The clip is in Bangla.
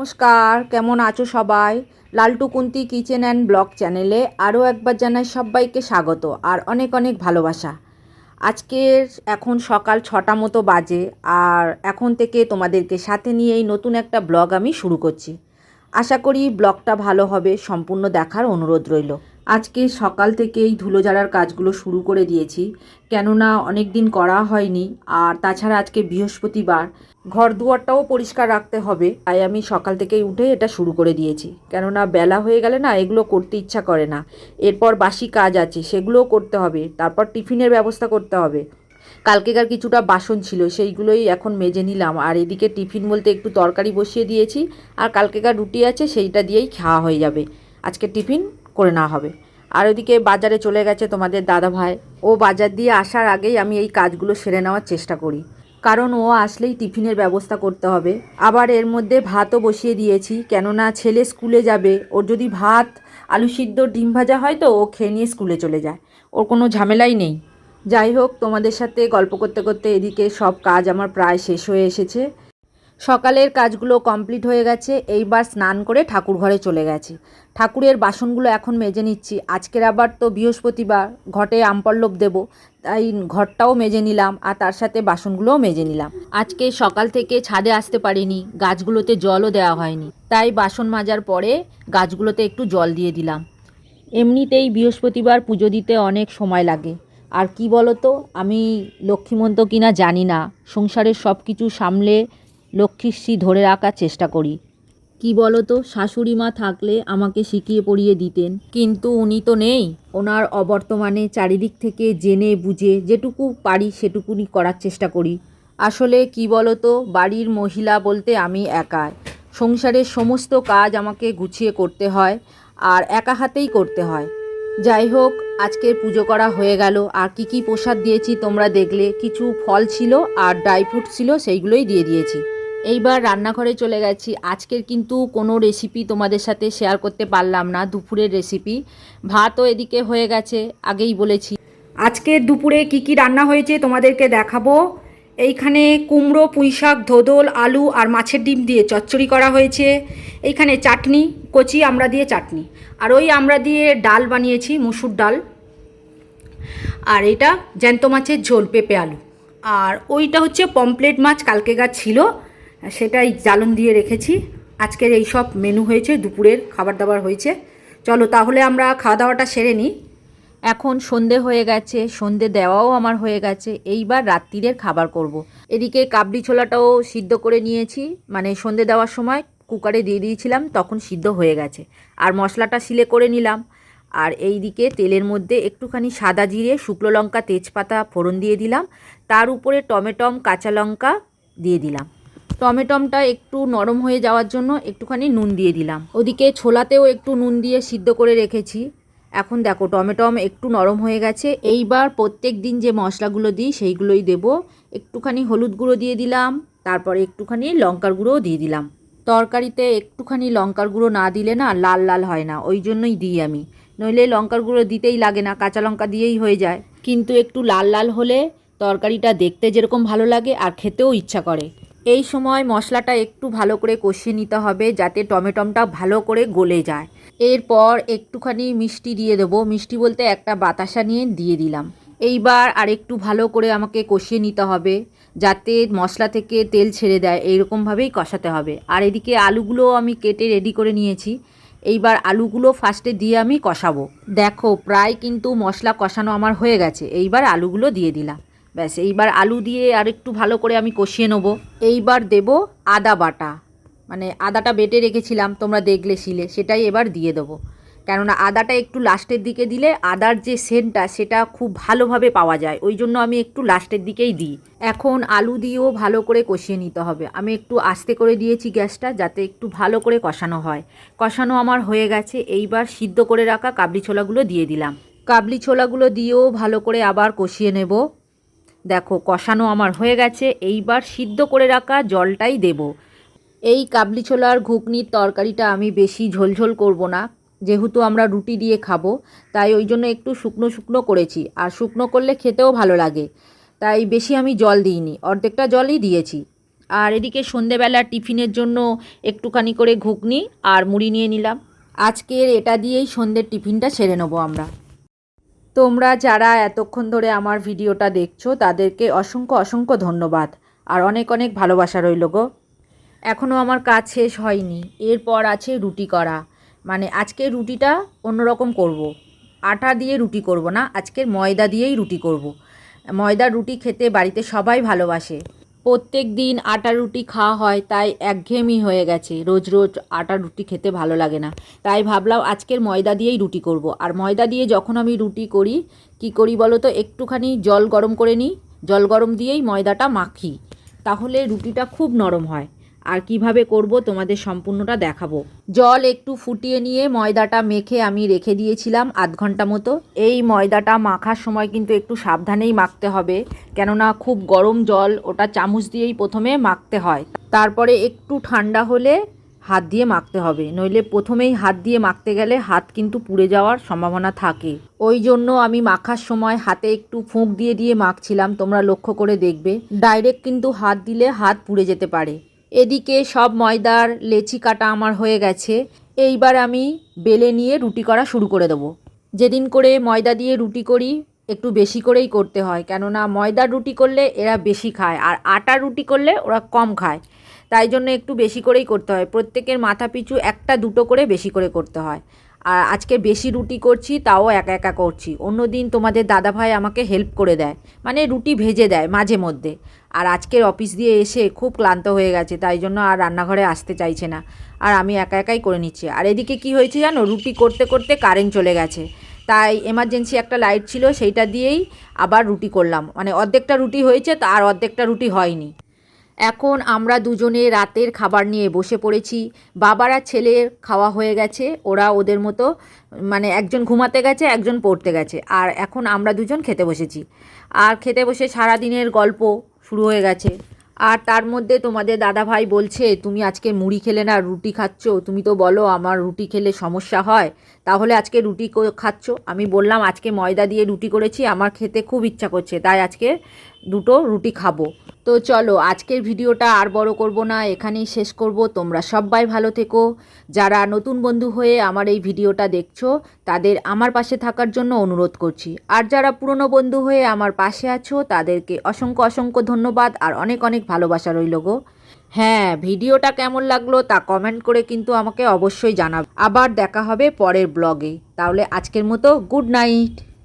নমস্কার, কেমন আছো সবাই? Laltu Kunti kitchen and blog চ্যানেলে আরও একবার জানাই সবাইকে স্বাগত আর অনেক অনেক ভালোবাসা। আজকের এখন সকাল ছটা মতো বাজে আর এখন থেকে তোমাদেরকে সাথে নিয়ে এই নতুন একটা ব্লগ আমি শুরু করছি। আশা করি ব্লগটা ভালো হবে, সম্পূর্ণ দেখার অনুরোধ রইল। আজকে সকাল থেকেই ধুলো ঝাড়ার কাজগুলো শুরু করে দিয়েছি। কেননা অনেক দিন করা হয়নি, আর তাছাড়া আজকে বৃহস্পতিবার। ঘর দুয়ারটাও পরিষ্কার রাখতে হবে, তাই আমি সকাল থেকেই উঠে এটা শুরু করে দিয়েছি। কেননা বেলা হয়ে গেলে না এগুলো করতে ইচ্ছা করে না। এরপর বাসি কাজ আছে, সেগুলোও করতে হবে, তারপর টিফিনের ব্যবস্থা করতে হবে। কালকেকার কিছুটা বাসন ছিল, সেইগুলোই এখন মেজে নিলাম, আর এদিকে টিফিন বলতে একটু তরকারি বসিয়ে দিয়েছি, আর কালকেকার রুটি আছে, সেইটা দিয়েই খাওয়া হয়ে যাবে। আজকে টিফিন করে নেওয়া হবে। আর ওদিকে বাজারে চলে গেছে তোমাদের দাদা ভাই ও বাজার দিয়ে আসার আগেই আমি এই কাজগুলো সেরে নেওয়ার চেষ্টা করি। কারণ ও আসলেই টিফিনের ব্যবস্থা করতে হবে। আবার এর মধ্যে ভাতও বসিয়ে দিয়েছি। কেননা ছেলে স্কুলে যাবে। ওর যদি ভাত, আলু সিদ্ধ, ডিম ভাজা হয় তো ও খেয়ে নিয়ে স্কুলে চলে যায়। ওর কোনো ঝামেলাই নেই। যাই হোক, তোমাদের সাথে গল্প করতে করতে এদিকে সব কাজ আমার প্রায় শেষ হয়ে এসেছে। সকালের কাজগুলো কমপ্লিট হয়ে গেছে, এইবার স্নান করে ঠাকুর ঘরে চলে গেছি। ঠাকুরের বাসনগুলো এখন মেজে নিচ্ছি। আজকের আবার তো বৃহস্পতিবার, ঘটে আমপল্লব দেব, তাই ঘরটাও মেজে নিলাম আর তার সাথে বাসনগুলোও মেজে নিলাম। আজকে সকাল থেকে ছাদে আসতে পারিনি, গাছগুলোতে জলও দেওয়া হয়নি। তাই বাসন মাজার পরে গাছগুলোতে একটু জল দিয়ে দিলাম। এমনিতেই বৃহস্পতিবার পুজো দিতে অনেক সময় লাগে। আর কি বলো তো আমি লক্ষ্মীমন্ত কিনা জানি না। সংসারের সব কিছু সামলে লক্ষ্মীশ্রী ধরে রাখার চেষ্টা করি। কি বলো তো শাশুড়ি মা থাকলে আমাকে শিখিয়ে পড়িয়ে দিতেন। কিন্তু উনি তো নেই। ওনার অবর্তমানে চারিদিক থেকে জেনে বুঝে যেটুকু পারি সেটুকুনি করার চেষ্টা করি। আসলে কি বলো তো বাড়ির মহিলা বলতে আমি একাই। সংসারের সমস্ত কাজ আমাকে গুছিয়ে করতে হয় আর একা হাতেই করতে হয়। যাই হোক, আজকের পুজো করা হয়ে গেল। আর কি কি প্রসাদ দিয়েছি তোমরা দেখলে। কিছু ফল ছিল আর ড্রাই ফ্রুট ছিল সেইগুলোই দিয়ে দিয়েছি। এইবার রান্নাঘরে চলে গেছি। আজকের কিন্তু কোনো রেসিপি তোমাদের সাথে শেয়ার করতে পারলাম না, দুপুরের রেসিপি ভাতও এদিকে হয়ে গেছে, আগেই বলেছি। আজকে দুপুরে কি কি রান্না হয়েছে তোমাদেরকে দেখাবো। এইখানে কুমড়ো, পুঁইশাক, ধোদল, আলু আর মাছের ডিম দিয়ে চচ্চড়ি করা হয়েছে। এইখানে চাটনি, কচি আমরা দিয়ে চাটনি। আর ওই আমরা দিয়ে ডাল বানিয়েছি, মুসুর ডাল। আর এটা জ্যান্ত মাছের ঝোল, পেঁপে আলু। আর ওইটা হচ্ছে পমপ্লেট মাছ, কালকে গাছ ছিল। সেটাই জ্বালন দিয়ে রেখেছি। আজকের এই সব মেনু হয়েছে, দুপুরের খাবার দাবার হয়েছে। চলো তাহলে আমরা খাওয়া দাওয়াটা সেরে নিই। এখন সন্ধে হয়ে গেছে, সন্ধে দেওয়াও আমার হয়ে গেছে। এইবার রাত্রিরের খাবার করব। এদিকে কাবলি ছোলাটাও সিদ্ধ করে নিয়েছি। মানে সন্ধে দেওয়ার সময় কুকারে দিয়ে দিয়েছিলাম, তখন সিদ্ধ হয়ে গেছে। আর মশলাটা সিলে করে নিলাম। আর এই দিকে তেলের মধ্যে একটুখানি সাদা জিরে, শুকনো লঙ্কা, তেজপাতা ফোড়ন দিয়ে দিলাম। তার উপরে টমেটম, কাঁচা লঙ্কা দিয়ে দিলাম। টমেটমটা একটু নরম হয়ে যাওয়ার জন্য একটুখানি নুন দিয়ে দিলাম। ওদিকে ছোলাতেও একটু নুন দিয়ে সিদ্ধ করে রেখেছি। এখন দেখো, টমেটম একটু নরম হয়ে গেছে। এইবার প্রত্যেক দিন যে মশলাগুলো দিই, সেইগুলোই দেব। একটুখানি হলুদ গুঁড়ো দিয়ে দিলাম। তারপরে একটুখানি লঙ্কার গুঁড়োও দিয়ে দিলাম। তরকারিতে একটুখানি লঙ্কার গুঁড়ো না দিলে না লাল লাল হয় না, ওই জন্যই দিই আমি। নইলে লঙ্কার গুঁড়ো দিতেই লাগে না, কাঁচা লঙ্কা দিয়েই হয়ে যায়। কিন্তু একটু লাল লাল হলে তরকারিটা দেখতে যেরকম ভালো লাগে আর খেতেও ইচ্ছা করে। এই সময় মশলাটা একটু ভালো করে কষিয়ে নিতে হবে যাতে টমেটমটা ভালো করে গলে যায়। এরপর একটুখানি মিষ্টি দিয়ে দেবো। মিষ্টি বলতে একটা বাতাসা নিয়ে দিয়ে দিলাম। এইবার আর একটু ভালো করে আমাকে কষিয়ে নিতে হবে যাতে মশলা থেকে তেল ছেড়ে দেয়। এইরকমভাবেই কষাতে হবে। আর এদিকে আলুগুলো আমি কেটে রেডি করে নিয়েছি। এইবার আলুগুলো ফার্স্টে দিয়ে আমি কষাবো। দেখো, প্রায় কিন্তু মশলা কষানো আমার হয়ে গেছে। এইবার আলুগুলো দিয়ে দিলাম। ব্যাস, এইবার আলু দিয়ে আর একটু ভালো করে আমি কষিয়ে নেব। এইবার দেব আদা বাটা। মানে আদাটা বেটে রেখেছিলাম, তোমরা দেখলে শিলে, সেটাই এবার দিয়ে দেবো। কেননা আদাটা একটু লাস্টের দিকে দিলে আদার যে সেন্টটা, সেটা খুব ভালোভাবে পাওয়া যায়। ওই জন্য আমি একটু লাস্টের দিকেই দিই। এখন আলু দিয়েও ভালো করে কষিয়ে নিতে হবে। আমি একটু আস্তে করে দিয়েছি গ্যাসটা, যাতে একটু ভালো করে কষানো হয়। কষানো আমার হয়ে গেছে। এইবার সিদ্ধ করে রাখা কাবলি ছোলাগুলো দিয়ে দিলাম। কাবলি ছোলাগুলো দিয়েও ভালো করে আবার কষিয়ে নেব। দেখো, কষানো আমার হয়ে গেছে, এইবার সিদ্ধ করে রাখা জলটাই দেব। এই কাবলি ছোলার ঘুগনির তরকারিটা আমি বেশি ঝোলঝোল করব না, যেহেতু আমরা রুটি দিয়ে খাব, তাই ওই জন্য একটু শুকনো শুকনো করেছি, আর শুকনো করলে খেতেও ভালো লাগে। তাই বেশি আমি জল দিইনি, অর্ধেকটা জলই দিয়েছি। আর এদিকে সন্ধেবেলা টিফিনের জন্য একটুখানি করে ঘুগনি আর মুড়ি নিয়ে নিলাম। আজকের এটা দিয়েই সন্ধ্যের টিফিনটা সেরে নেব আমরা। তোমরা যারা এতক্ষণ ধরে আমার ভিডিওটা দেখছ, তাদেরকে অসংখ্য অসংখ্য ধন্যবাদ। আর অনেক অনেক ভালোবাসা রইল গো। এখনও আমার কাজ শেষ হয়নি। এরপর আছে রুটি করা। মানে আজকে রুটিটা অন্যরকম করব। আটা দিয়ে রুটি করব না, আজকের ময়দা দিয়েই রুটি করব। ময়দার রুটি খেতে বাড়িতে সবাই ভালোবাসে। প্রত্যেক দিন আটা রুটি খাওয়া হয়, তাই একঘেয়েমি হয়ে গেছে। রোজ রোজ আটা রুটি খেতে ভালো লাগে না। তাই ভাবলাম আজকের ময়দা দিয়েই রুটি করব। আর ময়দা দিয়ে যখন আমি রুটি করি, কি করি বলো তো? একটুখানি জল গরম করে নিই। জল গরম দিয়েই ময়দাটা মাখি। তাহলে রুটিটা খুব নরম হয়। আর কীভাবে করব তোমাদের সম্পূর্ণটা দেখাবো। জল একটু ফুটিয়ে নিয়ে ময়দাটা মেখে আমি রেখে দিয়েছিলাম আধ ঘণ্টা মতো। এই ময়দাটা মাখার সময় কিন্তু একটু সাবধানেই মাখতে হবে, কেননা খুব গরম জল ওটা চামচ দিয়েই প্রথমে মাখতে হয়। তারপরে একটু ঠান্ডা হলে হাত দিয়ে মাখতে হবে, নইলে প্রথমেই হাত দিয়ে মাখতে গেলে হাত কিন্তু পুড়ে যাওয়ার সম্ভাবনা থাকে। ওই জন্য আমি মাখার সময় হাতে একটু ফুঁক দিয়ে দিয়ে মাখছিলাম, তোমরা লক্ষ্য করে দেখবে। ডাইরেক্ট কিন্তু হাত দিলে হাত পুড়ে যেতে পারে। এদিকে সব ময়দার লেচি কাটা আমার হয়ে গেছে। এইবার আমি বেলে নিয়ে রুটি করা শুরু করে দেবো। যেদিন করে ময়দা দিয়ে রুটি করি, একটু বেশি করেই করতে হয়। কেননা ময়দার রুটি করলে এরা বেশি খায়, আর আটা রুটি করলে ওরা কম খায়। তাই জন্য একটু বেশি করেই করতে হয়। প্রত্যেকের মাথা পিছু একটা দুটো করে বেশি করে করতে হয়। আর আজকে বেশি রুটি করছি, তাও একা একা করছি। অন্য দিন তোমাদের দাদাভাই আমাকে হেল্প করে দেয় মানে রুটি ভেজে দেয় মাঝে মধ্যে। আর আজকের অফিস দিয়ে এসে খুব ক্লান্ত হয়ে গেছে, তাই জন্য আর রান্নাঘরে আসতে চাইছে না। আর আমি একা একাই করে নিচ্ছি। আর এদিকে কি হয়েছে জানো, রুটি করতে করতে কারেন্ট চলে গেছে। তাই এমার্জেন্সি একটা লাইট ছিল, সেইটা দিয়েই আবার রুটি করলাম। মানে অর্ধেকটা রুটি হয়েছে, তা আর অর্ধেকটা রুটি হয়নি। এখন আমরা দুজনে রাতের খাবার নিয়ে বসে পড়েছি। বাবার, ছেলের খাওয়া হয়ে গেছে, ওরা ওদের মতো মানে একজন ঘুমাতে গেছে, একজন পড়তে গেছে, আর এখন আমরা দুজন খেতে বসেছি। আর খেতে বসে সারা দিনের গল্প শুরু হয়ে গেছে। আর তার মধ্যে তোমাদের দাদা ভাই বলছে, তুমি আজকে মুড়ি খেলে না, রুটি খাচ্ছ? তুমি তো বলো আমার রুটি খেলে সমস্যা হয়। তাহলে আজকে রুটি খাচ্ছ? আমি বললাম, আজকে ময়দা দিয়ে রুটি করেছি, আমার খেতে খুব ইচ্ছা করছে, তাই আজকে দুটো রুটি খাব। তো চলো, আজকের ভিডিওটা আর বড় করব না, এখানেই শেষ করব। তোমরা সবাই ভালো থেকো। যারা নতুন বন্ধু হয়ে আমার এই ভিডিওটা দেখছ, তাদের আমার পাশে থাকার জন্য অনুরোধ করছি। আর যারা পুরনো বন্ধু হয়ে আমার পাশে আছো, তাদেরকে অসংখ্য অসংখ্য ধন্যবাদ আর অনেক অনেক ভালোবাসা রইল গো। হ্যাঁ ভিডিওটা কেমন লাগল তা কমেন্ট করে কিন্তু আমাকে অবশ্যই জানাবে। আবার দেখা হবে পরের ব্লগে তাহলে আজকের মতো গুড নাইট